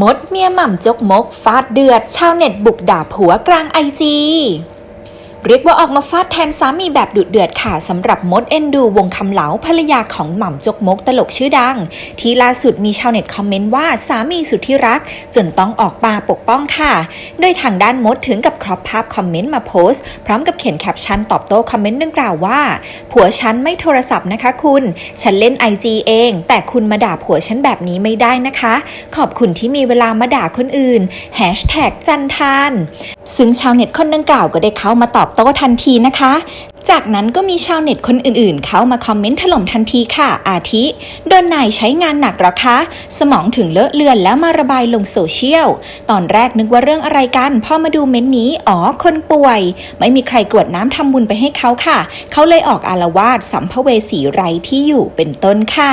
มดเมียหม่ำจกมกฟาดเดือด ชาวเน็ตบุกด่าผัวกลางไอจี เรียกว่าออกมาฟาดแทนสามีแบบดุเดือดค่ะสำหรับมดเอนดูวงคำเหลาภรรยาของหม่ำจกมกตลกชื่อดัง ที่ล่าสุดมีชาวเน็ตคอมเมนต์ว่าสามีสุดที่รัก จนต้องออกมาปกป้องค่ะ โดยทางด้านมดถึงกับครอปภาพคอมเมนต์มาโพสต์ พร้อมกับเขียนแคปชั่นตอบโต้คอมเมนต์ดังกล่าวว่า ผัวฉันไม่โทรศัพท์นะคะคุณ ฉันเล่น IG เอง แต่คุณมาด่าผัวฉันแบบนี้ไม่ได้นะคะ ขอบคุณที่มีเวลามาด่าคนอื่น Hashtag จันทานซึ่งชาวเน็ตคนดังกล่าวก็ได้เข้ามาตอบโต้ทันทีนะคะ จากนั้นก็มีชาวเน็ตคนอื่นๆ เข้ามาคอมเมนต์ถล่มทันทีค่ะ อาทิโดนนายใช้งานหนักหรอคะ สมองถึงเลอะเลือนแล้วมาระบายลงโซเชียล ตอนแรกนึกว่าเรื่องอะไรกัน พอมาดูเม้นต์นี้ อ๋อ คนป่วย ไม่มีใครกรวดน้ำทำบุญไปให้เขาค่ะ เขาเลยออกอารวาสสัมภเวสีไร้ที่อยู่เป็นต้นค่ะ